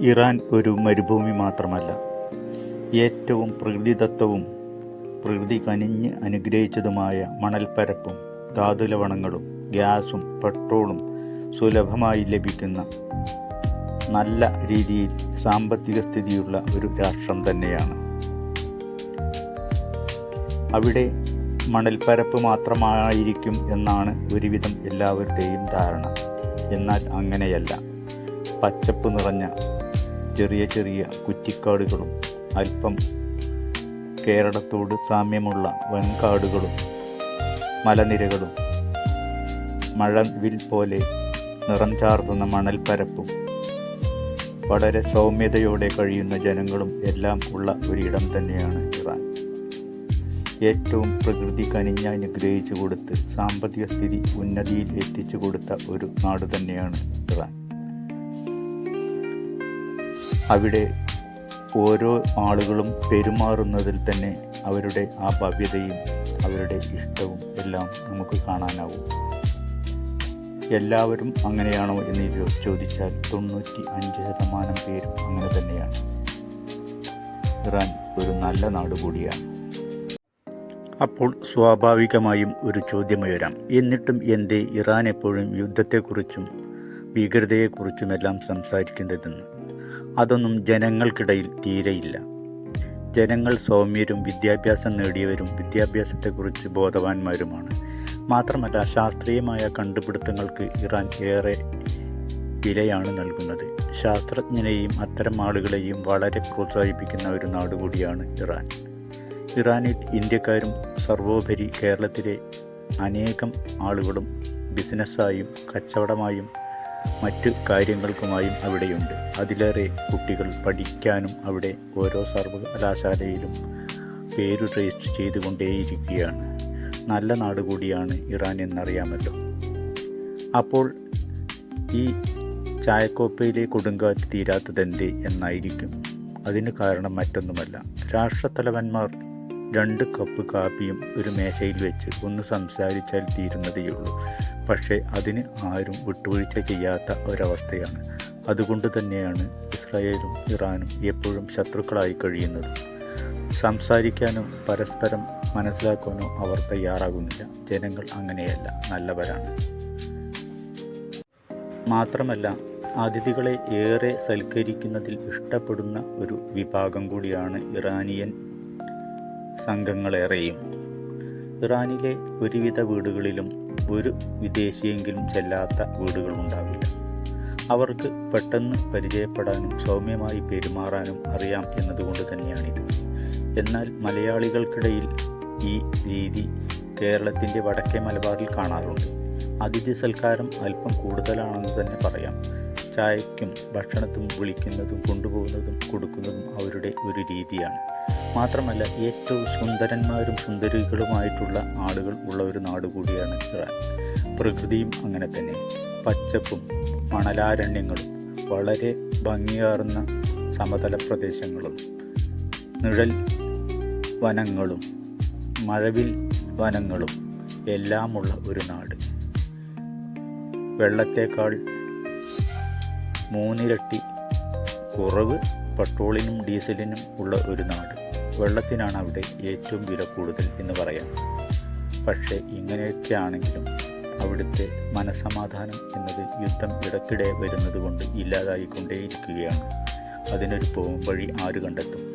Iran ഒരു മരുഭൂമി മാത്രമല്ല. ഏറ്റവും പ്രകൃതിദത്തവും പ്രകൃതി കനിഞ്ഞ് അനുഗ്രഹിച്ചതുമായ മണൽപ്പരപ്പും ധാതുലവണങ്ങളും ഗ്യാസും പെട്രോളും സുലഭമായി ലഭിക്കുന്ന നല്ല രീതിയിൽ സാമ്പത്തിക സ്ഥിതിയുള്ള ഒരു രാഷ്ട്രം തന്നെയാണ്. അവിടെ മണൽപ്പരപ്പ് മാത്രമായിരിക്കും എന്നാണ് ഒരുവിധം എല്ലാവരുടെയും ധാരണ. എന്നാൽ അങ്ങനെയല്ല. പച്ചപ്പ് നിറഞ്ഞ ചെറിയ ചെറിയ കുറ്റിക്കാടുകളും അല്പം കേരളത്തോട് സാമ്യമുള്ള വൻകാടുകളും മലനിരകളും മഴവിൽ പോലെ നിറം ചാർത്തുന്ന മണൽപ്പരപ്പും വളരെ സൗമ്യതയോടെ കഴിയുന്ന ജനങ്ങളും എല്ലാം ഉള്ള ഒരിടം തന്നെയാണ് ഇറാൻ. ഏറ്റവും പ്രകൃതി കനിഞ്ഞ അനുഗ്രഹിച്ചു കൊടുത്ത് സാമ്പത്തിക സ്ഥിതി ഉന്നതിയിൽ എത്തിച്ചു കൊടുത്ത ഒരു നാട് തന്നെയാണ് ഇറാൻ. അവിടെ ഓരോ ആളുകളും പെരുമാറുന്നതിൽ തന്നെ അവരുടെ ആ ഭവ്യതയും അവരുടെ ഇഷ്ടവും എല്ലാം നമുക്ക് കാണാനാവും. എല്ലാവരും അങ്ങനെയാണോ എന്ന് ചോദിച്ചാൽ തൊണ്ണൂറ്റി അഞ്ച് ശതമാനം പേരും അങ്ങനെ തന്നെയാണ്. ഇറാൻ ഒരു നല്ല നാട് കൂടിയാണ്. അപ്പോൾ സ്വാഭാവികമായും ഒരു ചോദ്യമുയരാം എന്നിട്ടും എന്തേ ഇറാൻ എപ്പോഴും യുദ്ധത്തെക്കുറിച്ചും ഭീകരതയെക്കുറിച്ചുമെല്ലാം സംസാരിക്കുന്നതെന്ന് അതൊന്നും ജനങ്ങൾക്കിടയിൽ തീരെയില്ല. ജനങ്ങൾ സൗമ്യരും വിദ്യാഭ്യാസം നേടിയവരും വിദ്യാഭ്യാസത്തെക്കുറിച്ച് ബോധവാന്മാരുമാണ്. മാത്രമല്ല ശാസ്ത്രീയമായ കണ്ടുപിടുത്തങ്ങൾക്ക് ഇറാൻ ഏറെ വിലയാണ് നൽകുന്നത്. ശാസ്ത്രജ്ഞനെയും അത്തരം ആളുകളെയും വളരെ പ്രോത്സാഹിപ്പിക്കുന്ന ഒരു നാട് കൂടിയാണ് ഇറാൻ. ഇറാനിൽ ഇന്ത്യക്കാരും സർവോപരി കേരളത്തിലെ അനേകം ആളുകളും ബിസിനസ്സായും കച്ചവടമായും മറ്റു കാര്യങ്ങൾക്കുമായും അവിടെയുണ്ട്. അതിലേറെ കുട്ടികൾ പഠിക്കാനും അവിടെ ഓരോ സർവകലാശാലയിലും പേര് രജിസ്റ്റർ ചെയ്തുകൊണ്ടേയിരിക്കുകയാണ്. നല്ല നാട് കൂടിയാണ് ഇറാൻ എന്നറിയാമല്ലോ. അപ്പോൾ ഈ ചായക്കോപ്പയിലെ കൊടുങ്കാറ്റ് തീരാത്തതെന്തേ എന്നായിരിക്കും. അതിന് കാരണം മറ്റൊന്നുമല്ല. രാഷ്ട്രത്തലവന്മാർ രണ്ട് കപ്പ് കാപ്പിയും ഒരു മേശയിൽ വെച്ച് ഒന്ന് സംസാരിച്ചാൽ തീരുന്നതേയുള്ളൂ. പക്ഷേ അതിന് ആരും വിട്ടുവീഴ്ച ചെയ്യാത്ത ഒരവസ്ഥയാണ്. അതുകൊണ്ട് തന്നെയാണ് ഇസ്രായേലും ഇറാനും എപ്പോഴും ശത്രുക്കളായി കഴിയുന്നത്. സംസാരിക്കാനോ പരസ്പരം മനസ്സിലാക്കാനോ അവർ തയ്യാറാകുന്നില്ല. ജനങ്ങൾ അങ്ങനെയല്ല നല്ലവരാണ്. മാത്രമല്ല അതിഥികളെ ഏറെ സൽക്കരിക്കുന്നതിൽ ഇഷ്ടപ്പെടുന്ന ഒരു വിഭാഗം കൂടിയാണ് ഇറാനിയൻ സംഘങ്ങളേറെയും. ഇറാനിലെ ഒരുവിധ വീടുകളിലും ഒരു വിദേശിയെങ്കിലും ചെല്ലാത്ത വീടുകളുണ്ടാവില്ല അവർക്ക് പെട്ടെന്ന് പരിചയപ്പെടാനും സൗമ്യമായി പെരുമാറാനും അറിയാം എന്നതുകൊണ്ട് തന്നെയാണിത്. എന്നാൽ മലയാളികൾക്കിടയിൽ ഈ രീതി കേരളത്തിന്റെ വടക്കേ മലബാറിൽ കാണാറുണ്ട്. അതിഥി സൽക്കാരം അല്പം കൂടുതലാണെന്ന് തന്നെ പറയാം. ചായയ്ക്കും ഭക്ഷണത്തും വിളിക്കുന്നതും കൊണ്ടുപോകുന്നതും കൊടുക്കുന്നതും അവരുടെ ഒരു രീതിയാണ്. മാത്രമല്ല ഏറ്റവും സുന്ദരന്മാരും സുന്ദരികളുമായിട്ടുള്ള ആളുകൾ ഉള്ള ഒരു നാട് കൂടിയാണ് ഇറാൻ. പ്രകൃതിയും അങ്ങനെ തന്നെ. പച്ചപ്പും മണലാരണ്യങ്ങളും വളരെ ഭംഗിയാർന്ന സമതല പ്രദേശങ്ങളും നിഴൽ വനങ്ങളും മഴവിൽ വനങ്ങളും എല്ലാമുള്ള ഒരു നാട്. വെള്ളത്തേക്കാൾ മൂന്നിരട്ടി കുറവ് പെട്രോളിനും ഡീസലിനും ഉള്ള ഒരു നാട്. വെള്ളത്തിനാണ് അവിടെ ഏറ്റവും വില കൂടുതൽ എന്ന് പറയാം. പക്ഷേ ഇങ്ങനെയൊക്കെ ആണെങ്കിലും അവിടുത്തെ മനസമാധാനം എന്നത് യുദ്ധം ഇടയ്ക്കിടെ വരുന്നത് കൊണ്ട് ഇല്ലാതായിക്കൊണ്ടേയിരിക്കുകയാണ്. അതിനൊരു പോംവഴി ആര് കണ്ടെത്തും?